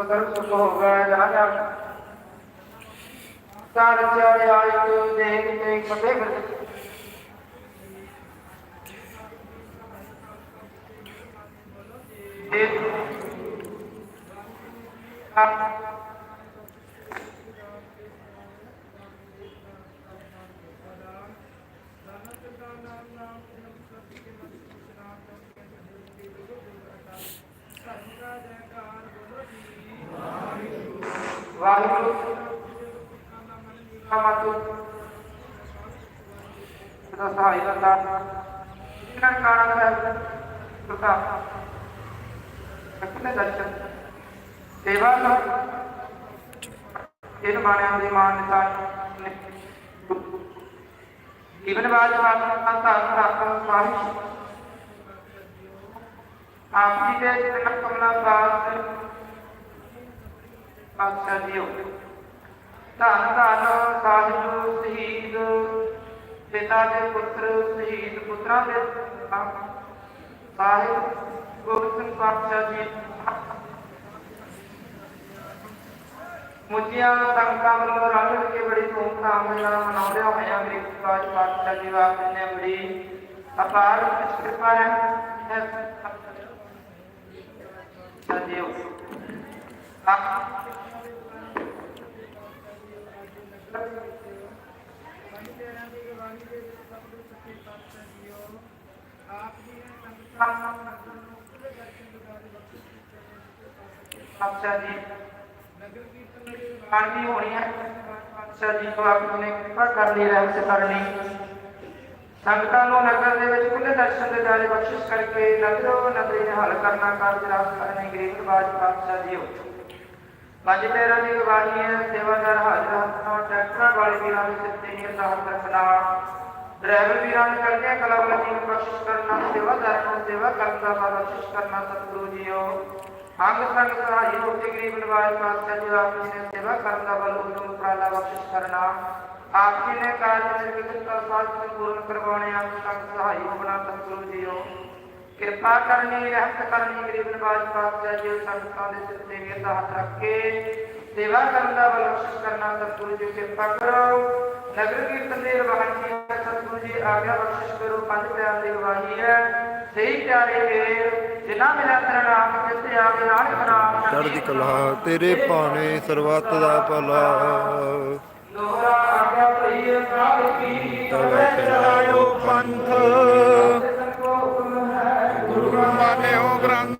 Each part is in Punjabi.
ਸਦਰ ਸੁਖ ਹੋਵੇ ਰਾਜਾ ਚਾਰ ਚਾਰ ਆਇ ਤੋ ਦੇਖ ਤੇ ਕਦੇ ਫਿਰ ਇਹ ਆਪ ਵਾਹਿਗੁਰੂ ਨਾਮਤੁ ਸਦਾ ਸਹਾਈ ਇਹਨਾਂ ਕਾਣਾ ਸਾਹਿਬ ਸੁਤਾ ਆਪਣੇ ਦਰਸ਼ਨ। ਸੇਵਾ ਕਰ। ਇਹ ਮਾਣਿਆਂ ਦੀ ਮਾਨਤਾ ਨੇ। ਬਾਜ ਮਾਤਾ ਤਾਂ ਸਾਹਿਬ ਆਪ ਦੇ ਜਨਮ ਕਮਲਾ ਬਾਦ ਪਾਤਸ਼ਾਹ ਜੀਓ ਧੰਨ ਧੰਨ ਸਾਹਿਬ ਸ਼ਹੀਦ ਪਿਤਾ ਦੇ ਪੁੱਤਰ, ਸ਼ਹੀਦ ਪੁੱਤਰਾਂ ਦੇ ਸਾਹਿਬ ਗੋਬਿੰਦ ਸਿੰਘ ਪਾਤਸ਼ਾਹ ਜੀ ਮੁੱਝੀਆਂ ਸੰਗਤਾਂ ਵੱਲੋਂ ਰਲ ਕੇ ਬੜੀ ਧੂਮਧਾਮ ਨਾਲ ਮਨਾਉਂਦੇ ਹੋਏ ਗਰੀਬ ਰਾਜ ਪਾਤਸ਼ਾਹ ਜੀ ਵਾਸਤੇ ਨੇ ਬੜੀ ਅਪਾਰ ਕਿਰਪਾ ਹੈ। ਸਜਿਓ ਆਪ ਅੱਛਾ ਜੀ। ਆਰਮੀ ਹੋਣੀ ਹੈ ਅੱਛਾ ਜੀ ਤੋਂ ਆਪ ਨੇ ਕਿਰਪਾ ਕਰ ਰਹਿਮਤ ਕਰਨੀ ਸੰਗਤਾਂ ਨੂੰ ਨਗਰ ਦੇ ਵਿੱਚ ਖੁੱਲੇ ਦਰਸ਼ਨ ਦੇ ਦਾਰੇ ਬਖਸ਼ਿਸ਼ ਕਰਕੇ ਨਗਰੋ ਨਗਰੀ ਨੇ ਹੱਲ ਕਰਨਾ ਕਾਰਜ ਰਾਸ ਕਰਨੇ ਗਰੀਬ ਨਵਾਜ ਪਾਤਸ਼ਾਹ ਜੀਓ ਪੰਜ ਤੇਰਾਂ ਦੀ ਗਵਾਹੀ ਹੈ, ਸੇਵਾਦਾਰ ਹਾਜ਼ਰ ਹੱਥਾਂ ਟਰੈਕਟਰਾਂ ਵਾਲੇ ਵੀਰਾਂ ਦੇ ਸਿੱਤੇ ਨਹੀਂ ਸਾਹਬ ਰੱਖਣਾ। ਡਰਾਈਵਰ ਵੀਰਾਂ ਨੂੰ ਕਰਕੇ ਕਲਾਵਤੀ ਜੀ ਨੂੰ ਬਖਸ਼ਿਸ਼ ਕਰਨਾ, ਸੇਵਾਦਾਰ ਨੂੰ ਸੇਵਾ ਕਰਨ ਦਾ ਬਲ ਬਖਸ਼ਿਸ਼ ਕਰਨਾ, ਸਤਿਗੁਰੂ ਜੀਓ। ਅੰਗ ਸੰਗ ਸਹਾਈ ਹੋ ਕੇ ਗਰੀਬ ਨਵਾਜ ਪਾਤਸ਼ਾਹ ਜੀ ਆਪ ਜੀ ਨੇ ਸੇਵਾ ਕਰਨ ਦਾ ਬਲ ਉਦਮ ਉਪਰਾਲਾ ਬਖਸ਼ਿਸ਼ ਕਰਨਾ। ਆਪ ਜੀ ਨੇ ਕਾਰਜ ਨਿਰਵਿਘਨ ਕਰ ਸਾਧ ਸੰਪੂਰਨ ਕਰਵਾਉਣੇ, ਅੰਗ ਸੰਗ ਸਹਾਈ ਹੋਣਾ, ਸਤਿਗੁਰੂ ਜੀਓ। ਕਿਰਪਾ ਕਰਨੀ ਰਹਿਮਤ ਕਰਨੀ ਗਰੀਬ ਨਵਾਜ ਪਾਤਸ਼ਾਹ ਜੀ ਸੰਗਤਾਂ ਦੇ ਸਿਰ ਤੇ ਵੀ ਹੱਥ ਰੱਖ। ਕੇ ਸੇਵਾ ਕਰਨ ਦਾ ਬਖਸ਼ਿਸ਼ ਕਰਨਾ ਸਤਿਗੁਰੂ ਜੀ ਕਿਰਪਾ ਕਰੋ। ਨਗਰ ਕੀਰਤਨ ਦੀ ਰਵਾਨਗੀ ਹੈ? ਸਤਿਗੁਰੂ ਜੀ ਆਗਿਆ ਬਖਸ਼ਿਸ਼ ਕਰੋ ਪੰਜ ਪਿਆਰ ਦੀ ਗਵਾਹੀ ਹੈ। ਸਹੀ ਪਿਆਰੇ ਵੇਰ ਜਿਨ੍ਹਾਂ ਮਿਲਿਆ ਤੇਰਾ ਨਾਮ ਆਵੇ ਨਾਨਕ ਨਾਮ ਚੜ੍ਹਦੀ ਕਲਾ ਤੇਰੇ ਭਾਣੇ ਸਰਬੱਤ ਦਾ ਭਲਾ। ਦੋਹਰਾ ਆਗਿਆ ਭਈ ਸਾਧ ਕੀ ਤਵੇ ਚਲਾਇਓ ਪੰਥ। program.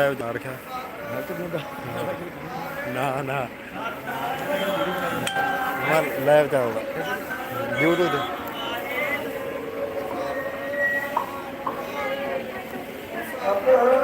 ਲਾਈਵ ਜਾ ਰੱਖਿਆ। ਨਾ ਨਾ। ਮੈਂ ਲਾਈਵ ਚੱਲਦਾ YouTube ਤੇ। ਵਾਹਿਗੁਰੂ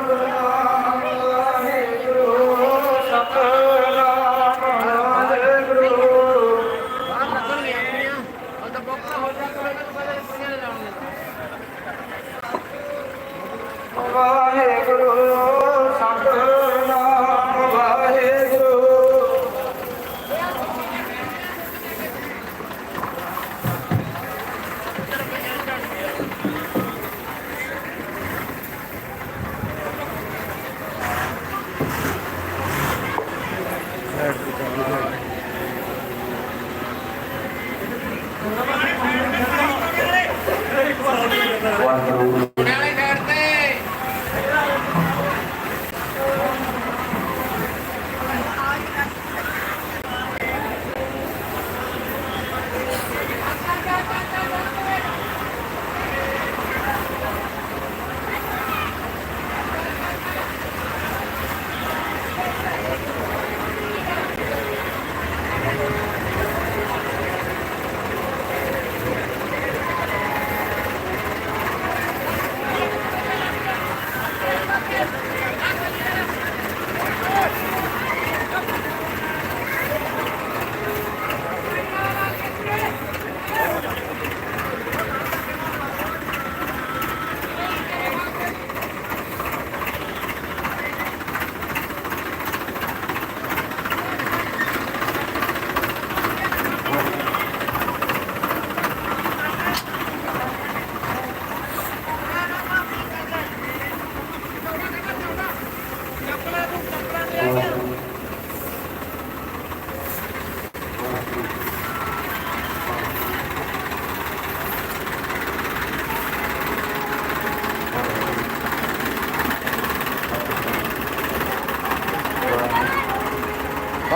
Quando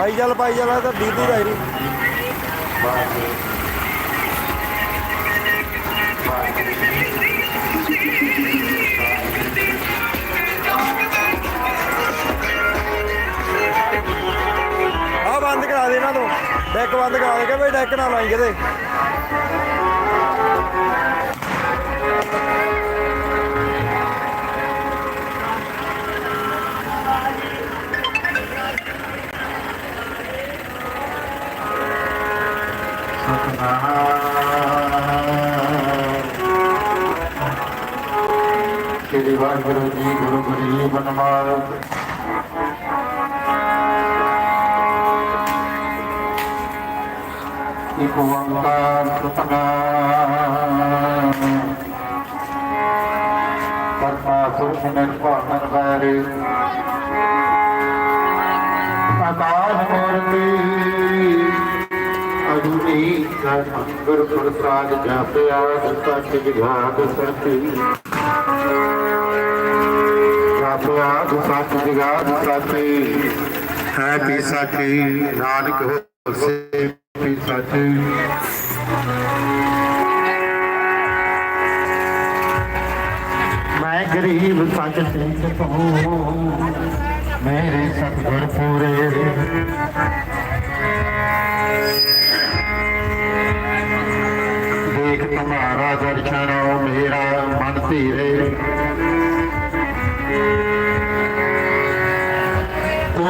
ਤੇ ਚੱਲ ਰਿਹਾ ਪਾਈ ਚੱਲ ਪਾਈ ਚੱਲ ਤਾਂ ਦੀਦੀ ਦਾ ਹੀ ਆ ਬੰਦ ਕਰਾ ਦੇ ਇਹਨਾਂ ਤੋਂ। ਡੈਕ ਬੰਦ ਕਰਾ ਦੇ ਕਿ ਬਈ ਡੈਕ ਨਾ ਲਾਈ ਕਿਤੇ। ਵਾਹਿਗੁਰੂ ਜੀ, ਗੁਰੂ ਗਰੀਬ ਬਨਮਾਲ ਇਕ ਓੰਕਾਰ ਸਤਨਾਮ। ਪਰਮਾਤਮਾ ਨਿਰਭਉ ਨਿਰਵੈਰ ਆਕਾਸ਼ ਮੂਰਤੀ। ਅਜੂਨੀ ਗੁਰ ਪ੍ਰਸਾਦ ਜਾਪਿਆ, ਸੱਚ ਜਗਾਤ ਸਤੀ ਜਾਪਿਆ ਸੱਚ ਜਗਾਤ ਸਤੀ ਹੈ ਪੀ ਸਾਚੀ ਨਾਨਕ ਹੋਸੇ ਪੀ ਸਾਚੀ ਮੈਂ ਗਰੀਬ ਸੱਚ ਸਿੰਘ ਤੋਂ ਮੇਰੇ ਸਤਿਗੁਰ ਪੂਰੇ ਦੇਖ ਤੁਮਾਰਾ ਦਰਸ਼ਨ ਮੇਰਾ ਮਨ ਧੀਰੇ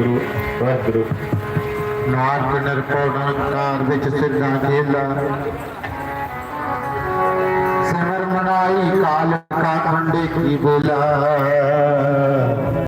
ਵਾਹਿਗੁਰੂ ਵਾਹਿਗੁਰੂ। ਨਾਨਕ ਨਿਰਭਉ ਨਿਰੰਕਾਰ ਵਿੱਚ ਸਿਰਨਾ ਖੇਲਾ ਸਿਮਰ ਮਨਾਈ ਕਾਲ ਕਾ ਖੰਡੇ ਕੀ ਬੇਲਾ।